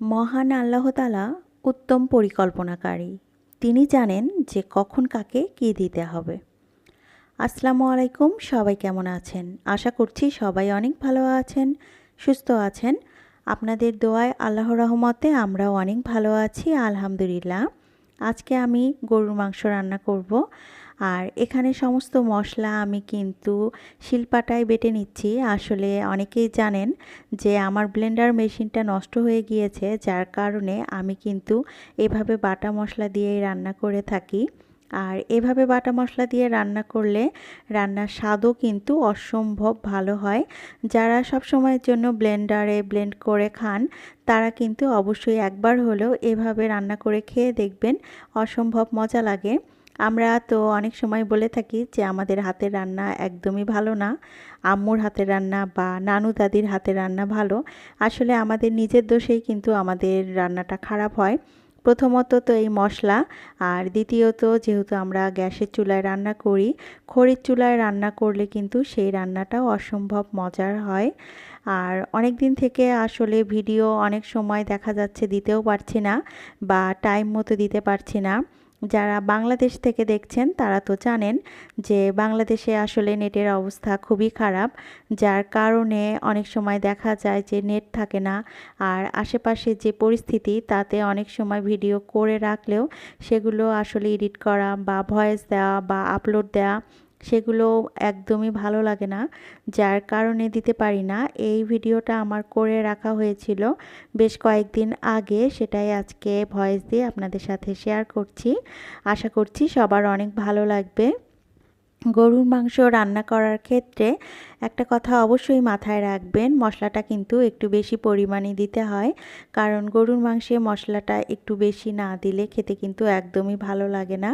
মহান আল্লাহ তালা উত্তম পরিকল্পনাকারী। তিনি জানেন যে কখন কাকে কী দিতে হবে। আসসালামু আলাইকুম, সবাই কেমন আছেন? আশা করছি সবাই অনেক ভালো আছেন, সুস্থ আছেন। আপনাদের দোয়ায় আল্লাহ রহমতে আমরাও অনেক ভালো আছি, আলহামদুলিল্লাহ। আজকে আমি গরুর মাংস রান্না করব। আর এখানে সমস্ত মশলা আমি কিন্তু শিলপাটায় বেটে নিচ্ছি। আসলে অনেকেই জানেন যে আমার ব্লেন্ডার মেশিনটা নষ্ট হয়ে গিয়েছে, যার কারণে আমি কিন্তু এভাবে বাটা মশলা দিয়েই রান্না করে থাকি। আর এভাবে বাটা মশলা দিয়ে রান্না করলে রান্নার স্বাদও কিন্তু অসম্ভব ভালো হয়। যারা সব সময়ের জন্য ব্লেন্ডারে ব্লেন্ড করে খান, তারা কিন্তু অবশ্যই একবার হলেও এভাবে রান্না করে খেয়ে দেখবেন, অসম্ভব মজা লাগে। আমরা তো অনেক সময় বলে থাকি যে আমাদের হাতের রান্না একদমই ভালো না। আম্মুর হাতের রান্না বা নানু দাদির হাতের রান্না ভালো। আসলে আমাদের নিজের দোষেই কিন্তু আমাদের রান্নাটা খারাপ হয়। প্রথমত তো এই মশলা আর দ্বিতীয়ত যেহেতু আমরা গ্যাসের চুলায় রান্না করি, খড়ির চুলায় রান্না করলে কিন্তু সেই রান্নাটাও অসম্ভব মজার হয়। আর অনেক দিন থেকে আসলে ভিডিও অনেক সময় দেখা যাচ্ছে দিতেও পারছি না বা টাইম মতো দিতে পারছি না। যারা বাংলাদেশ থেকে দেখছেন, তারা তো জানেন যে বাংলাদেশে আসলে নেটের অবস্থা খুবই খারাপ, যার কারণে অনেক সময় দেখা যায় যে নেট থাকে না। আর আশেপাশে যে পরিস্থিতি, তাতে অনেক সময় ভিডিও করে রাখলেও সেগুলো আসলে এডিট করা বা ভয়েস দেওয়া বা আপলোড দেওয়া সেগুলো একদমই ভালো লাগে না। যার কারণে দিতে পারি না। এই ভিডিওটা আমার করে রাখা হয়েছিল বেশ কয়েকদিন আগে। সেটাই আজকে ভয়েস দিয়ে আপনাদের সাথে শেয়ার করছি। আশা করছি সবার অনেক ভালো লাগবে। গরুর মাংস রান্না করার ক্ষেত্রে একটা কথা অবশ্যই মাথায় রাখবেন, মশলাটা কিন্তু একটু বেশি পরিমাণে দিতে হয়। কারণ গরুর মাংসে মশলাটা একটু বেশি না দিলে খেতে কিন্তু একদমই ভালো লাগে না।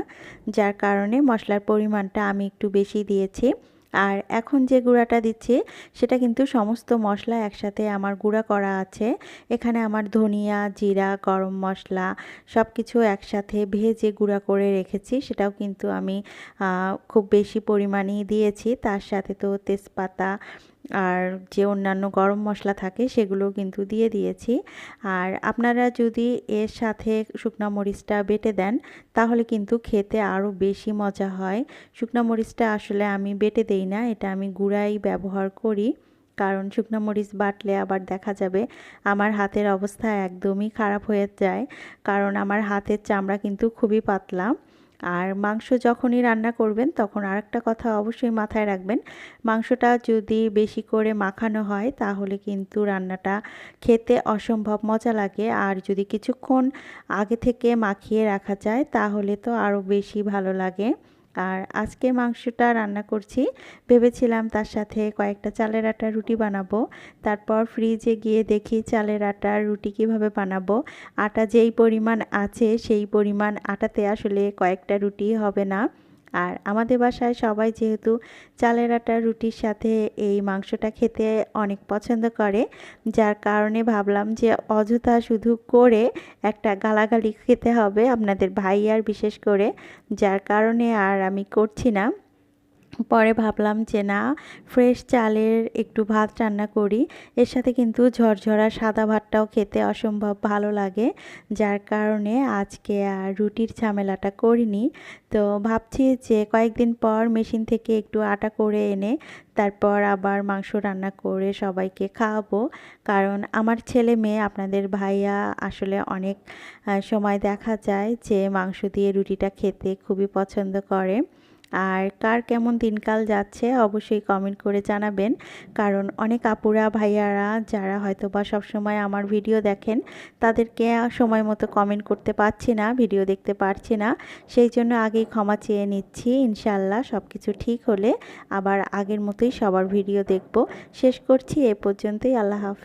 যার কারণে মশলার পরিমাণটা আমি একটু বেশি দিয়েছি। আর এখন যে গুঁড়াটা দিচ্ছি, সেটা কিন্তু সমস্ত মশলা একসাথে আমার গুঁড়া করা আছে। এখানে আমার ধনিয়া, জিরা, গরম মশলা সব কিছু একসাথে ভেজে গুঁড়া করে রেখেছি। সেটাও কিন্তু আমি খুব বেশি পরিমাণেই দিয়েছি। তার সাথে তো তেজপাতা আর যে অন্যান্য গরম মশলা থাকে সেগুলো কিন্তু দিয়ে দিয়েছি। আর আপনারা যদি এর সাথে শুকনো মরিচটা বেটে দেন, তাহলে কিন্তু খেতে আরও বেশি মজা হয়। শুকনো মরিচটা আসলে আমি বেটে দেই না, এটা আমি গুঁড়াই ব্যবহার করি। কারণ শুকনো মরিচ বাটলে আবার দেখা যাবে আমার হাতের অবস্থা একদমই খারাপ হয়ে যায়। কারণ আমার হাতের চামড়া কিন্তু খুবই পাতলা। আর মাংস যখনই রান্না করবেন, তখন আরেকটা কথা অবশ্যই মাথায় রাখবেন। মাংসটা যদি বেশি করে মাখানো হয়, তাহলে কিন্তু রান্নাটা খেতে অসম্ভব মজা লাগে। আর যদি কিছুক্ষণ আগে থেকে মাখিয়ে রাখা যায়, তাহলে তো আরও বেশি ভালো লাগে। আর আজকে মাংসটা রান্না করছি। ভেবেছিলাম তার সাথে কয়েকটা চালের আটার রুটি বানাবো। তারপর ফ্রিজে গিয়ে দেখি চালের আটার রুটি কীভাবে বানাবো। আটা যেই পরিমাণ আছে সেই পরিমাণ আটাতে আসলে কয়েকটা রুটি হবে না। আর আমাদের বাসায় সবাই যেহেতু চালের আটা, রুটির সাথে এই মাংসটা খেতে অনেক পছন্দ করে, যার কারণে ভাবলাম যে অযথা শুধু করে একটা গালাগালি খেতে হবে আপনাদের ভাই আর বিশেষ করে, যার কারণে আর আমি করছি না। পরে ভাবলাম যে না ফ্রেশ চালের একটু ভাত রান্না করি। এর সাথে কিন্তু ঝরঝরা সাদা ভাতটাও খেতে অসম্ভব ভালো লাগে। যার কারণে আজকে আর রুটির ঝামেলাটা করিনি। তো ভাবছি যে কয়েকদিন পর মেশিন থেকে একটু আটা করে এনে তারপর আবার মাংস রান্না করে সবাইকে খাওয়াবো। কারণ আমার ছেলে মেয়ে, আপনাদের ভাইয়া আসলে অনেক সময় দেখা যায় যে মাংস দিয়ে রুটিটা খেতে খুবই পছন্দ করে। আর কার কেমন দিনকাল যাচ্ছে অবশ্যই কমেন্ট করে জানাবেন। কারণ অনেক আপুরা, ভাইয়ারা যারা হয়তো বা সবসময় আমার ভিডিও দেখেন, তাদেরকে সময় মতো কমেন্ট করতে পারছি না ভিডিও দেখতে পারছি না। সেই জন্য আগেই ক্ষমা চেয়ে নিচ্ছি ইনশাল্লাহ সব কিছু ঠিক হলে আবার আগের মতোই সবার ভিডিও দেখব। শেষ করছি, এ পর্যন্তই, আল্লাহ হাফিজ।